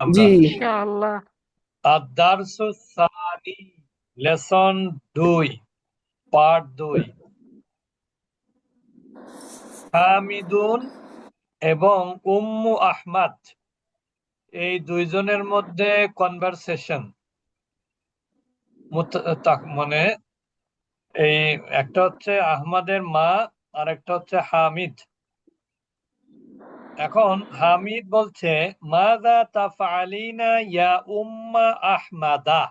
আমরা জি। ইনশাআল্লাহ। আদারসু সানি লেসন দুই পার্ট দুই। হামিদুন এবং উম্মু আহমাদ এই দুইজনের মধ্যে কনভারসেশন মানে এই একটা হচ্ছে আহমাদের মা আর একটা হচ্ছে হামিদ। এখন হামিদ বলছে মাদা তাফালিনা ইয়া উম্মা আহমাদা?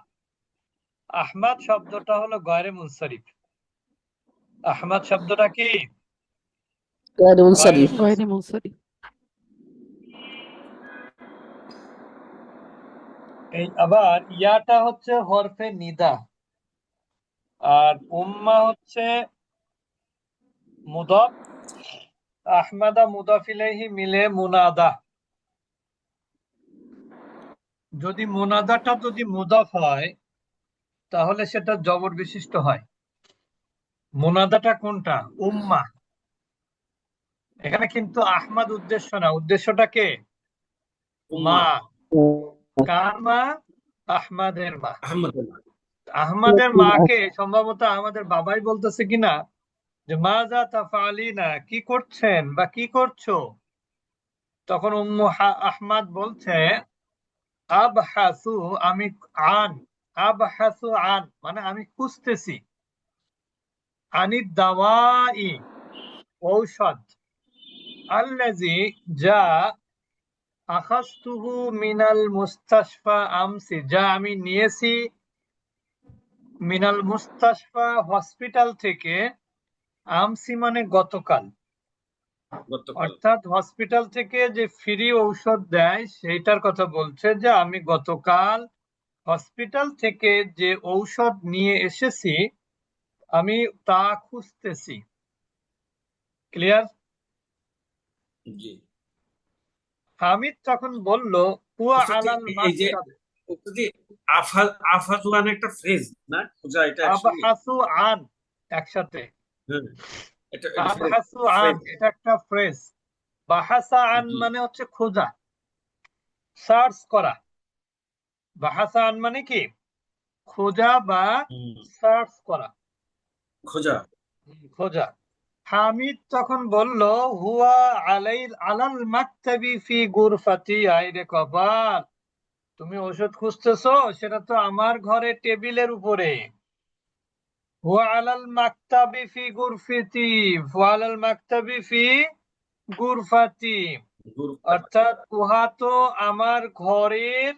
আহমাদ শব্দটা হলো গয়রে মুনসারিফ। আহমাদ শব্দটা কি? গয়রে মুনসারিফ। গয়রে মুনসারিফ। এই আবার ইয়াটা হচ্ছে হরফে নিদা। আর উম্মা হচ্ছে মুদক আহমাদা মুদাফ ইলাইহি মিলে মুনাদা। যদি মুনাদাটা যদি মুদাফ হয় তাহলে সেটা জবর বিশিষ্ট হয়। মুনাদাটা কোনটা? উম্মা। এখানে কিন্তু আহমাদ উদ্দেশ্য না। উদ্দেশ্যটা কে? মা। কার মা। আহমাদের মা। আহমাদের মাকে সম্ভবত আমাদের বাবাই বলতেছে কিনা? যে মা যা তাফালিনা কি করছেন বা কি করছ? তখন আহমাদ বলছে, আবহাসু, আমি আন, আবহাসু আন মানে আমি খুঁজতেছি। আনি দাওয়াই, ঔষধ। আল্লাজি যা আখাস্তুহু মিনাল মুস্তাশফা আমসি, যা আমি নিয়েছি মিনাল মুস্তাশফা হসপিটাল থেকে আমসি মানে গতকাল। অর্থাৎ হসপিটাল থেকে যে ফ্রি ঔষধ দেয় সেইটার কথা বলছে যে আমি গতকাল হসপিটাল থেকে যে ঔষধ নিয়ে এসেছি আমি তা খুঁজতেছি। ক্লিয়ার? জি। হামিদ তখন বলল হুয়া আচ্ছা, আলাল একটা ফ্রেজ না? খোঁজা এটা actually- আন একসাথে। এটা একটা ফ্রেজ বাহাসা আন মানে হচ্ছে খোঁজা। সার্চ করা। বাহাসা আন মানে কি? খোঁজা বা সার্চ করা। খোঁজা। খোঁজা। হামিদ তখন বলল হুয়া আলাই আলাল মাকতাবি ফি গুরফাতি আই রে কপাল। তুমি ওষুধ খুঁজতেছো সেটা তো আমার ঘরে টেবিলের উপরে। আলাল মাকতাবি ফি গুরফিতি আলাল মাকতাবি গুরফাতি অর্থাৎ উহা তো আমার ঘরের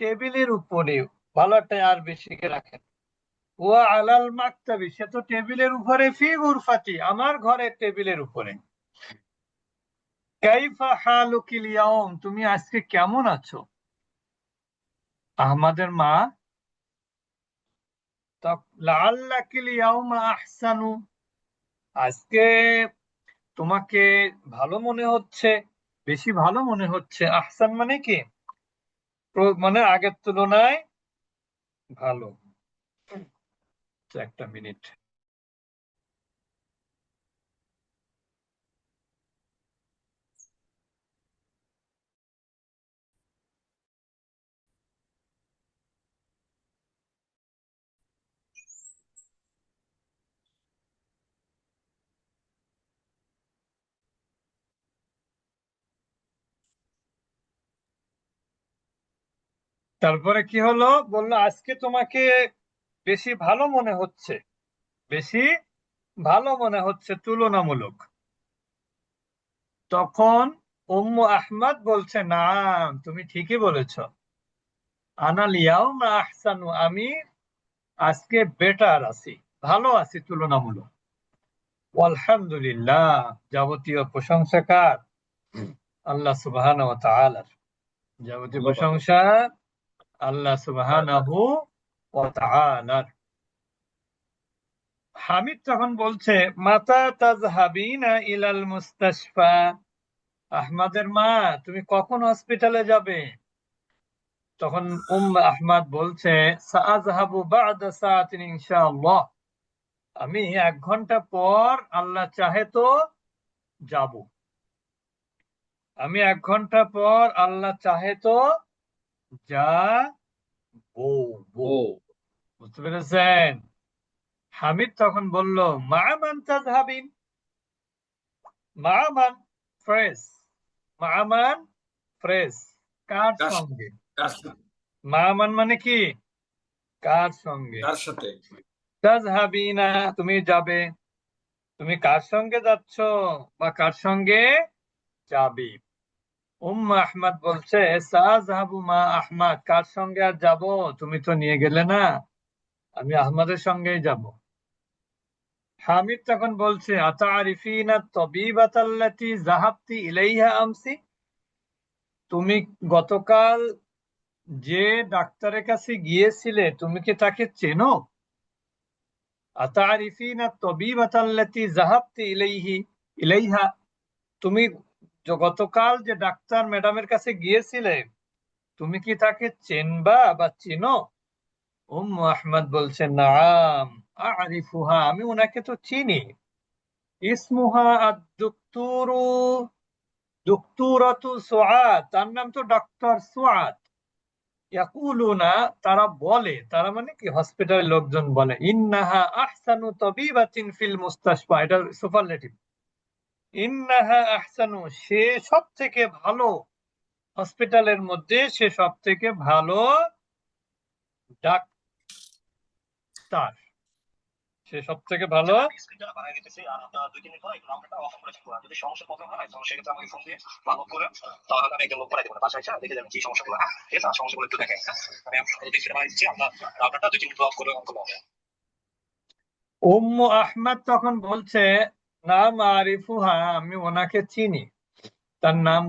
টেবিলের উপরে। ভালো একটা আর বেশিকে রাখেন। হুয়া আলাল মাকতাবি সে তো টেবিলের উপরে ফি গুরফাতি আমার ঘরের টেবিলের উপরে। কাইফা হালুকিল ইয়াউম তুমি আজকে কেমন আছো? আহমাদের মা আহসানু। আজকে তোমাকে ভালো মনে হচ্ছে বেশি ভালো মনে হচ্ছে। আহসান মানে কি? মানে আগের তুলনায় ভালো। একটা মিনিট। তারপরে কি হলো? বলল আজকে তোমাকে বেশি ভালো মনে হচ্ছে। বেশি ভালো মনে হচ্ছে তুলনামূলক। তখন উম্মু আহমদ বলছে না তুমি ঠিকই বলেছ। আনাল ইয়াউমা আহসানু আমি আজকে বেটার আছি ভালো আছি তুলনামূলক। আলহামদুলিল্লাহ যাবতীয় প্রশংসাকার আল্লাহ ওয়া যাবতীয় প্রশংসা আল্লাহ তাআলার হামিদ তখন বলছে, মাতা তাজহাবিনা ইলাল মুস্তাশফা। আহমাদের মা, তুমি কখন হসপিটালে যাবে? তখন উম আহমদ বলছে, সাআযহাবু বা'দা সাআতিন ইনশাআল্লাহ। আমি এক ঘণ্টা পর আল্লাহ চাহে তো যাব। আমি এক ঘণ্টা পর আল্লাহ চাহে তো যা বুঝতে পেরেছেন? হামিদ তখন বলল মা মান তাজহাবিন মা মান ফ্রেশ। মা মান ফ্রেশ। কার সঙ্গে? মা মান মানে কি? কার সঙ্গে? কার সাথে? তাজহাবিনা তুমি যাবে। তুমি কার সঙ্গে যাচ্ছ বা কার সঙ্গে যাবি? উম্মা আহমদ বলছে মা আহমদ, কার সঙ্গে আর যাব? তুমি তো নিয়ে গেলে না। আমি আহমদের সঙ্গেই যাব। হামিদ তখন বলছে আমসি? তুমি গতকাল যে ডাক্তারের কাছে গিয়েছিলে, তুমি কি তাকে চেনো? আতারিফিনা তবিবাতাল্লাতি জাহাবতি ইলাইহি, ইলাইহা, তুমি যে গতকাল যে ডাক্তার ম্যাডামের কাছে গিয়েছিলে তুমি কি তাকে চেনবা বা চিনো? উম্মু আহমদ বলছে নাম, আরিফুহা, আমি ওনাকে তো চিনি। ইসমুহা আদ-দুক্তুরু, দুক্তুরাতু সুআদ, তার নাম তো ডক্টর সুআদ। ইয়াকুলুনা, তারা বলে, তারা মানে কি, হসপিটালের লোকজন বলে, ইন্নাহা আহসানু তাবিবাতিন ফিল মুস্তাশফা। এটা সুপারলেটিভ। ইন্নাহা আহসানু সে সব থেকে ভালো হসপিটালের মধ্যে সে সব থেকে ভালো ডাক্তার। সে সব থেকে ভালো হয় উম্মু আহমদ তখন বলছে নাম আরিফুহা আমি ওনাকে চিনি। তার নাম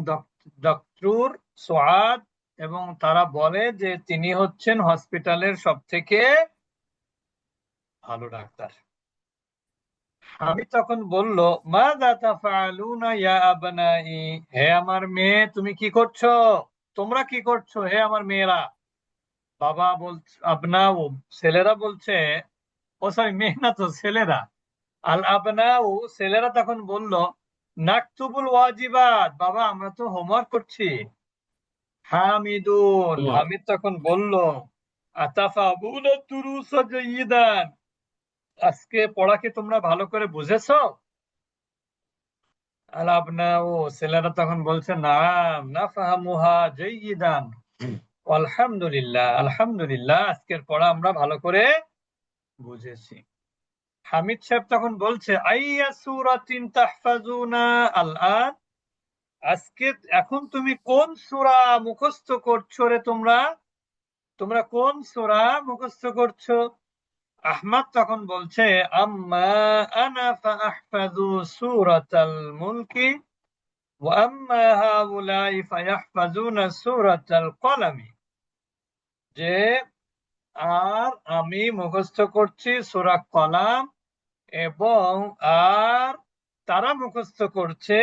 ডক্টর সোয়াদ এবং তারা বলে যে তিনি হচ্ছেন হসপিটালের সব থেকে ভালো ডাক্তার। আমি তখন বলল মা তাফআলুনা ইয়া আবনাই? হে আমার মেয়ে, তুমি কি করছ? তোমরা কি করছ? হে আমার মেয়েরা। বাবা বলছে আপনা ও ছেলেরা বলছে, ও সরি, মেয়ে না তো, ছেলেরা। আল আবনা ও ছেলেরা তখন বলল নাকতুবুল ওয়াজিবাত বাবা আমরা তো হোমওয়ার্ক করছি। হামিদুন হুম। হামিদ তখন বলল আতাফাবুনা দুরুসা জাইয়িদান আজকে পড়া কি তোমরা ভালো করে বুঝেছ? আল আবনা ও ছেলেরা তখন বলছে নাম না ফাহামুহা জাইয়িদান আলহামদুলিল্লাহ আলহামদুলিল্লাহ আজকের পড়া আমরা ভালো করে বুঝেছি। হামিদ সাহেব তখন বলছে, আইয়া সূরাতিন তাহফাজুনা আল-আন? আজকে এখন তুমি কোন সূরা মুখস্থ করছ রে তোমরা? তোমরা কোন সূরা মুখস্থ করছ? আহমদ তখন বলছে, আম্মা আনা ফাআহফাযু সূরাতাল মুলকি, ওয়া আম্মা হাউলাই ফায়াহফাযুনা সূরাতাল কলামি। যে, আর আমি মুখস্থ করছি সূরা কলাম এবং আর তারা মুখস্থ করছে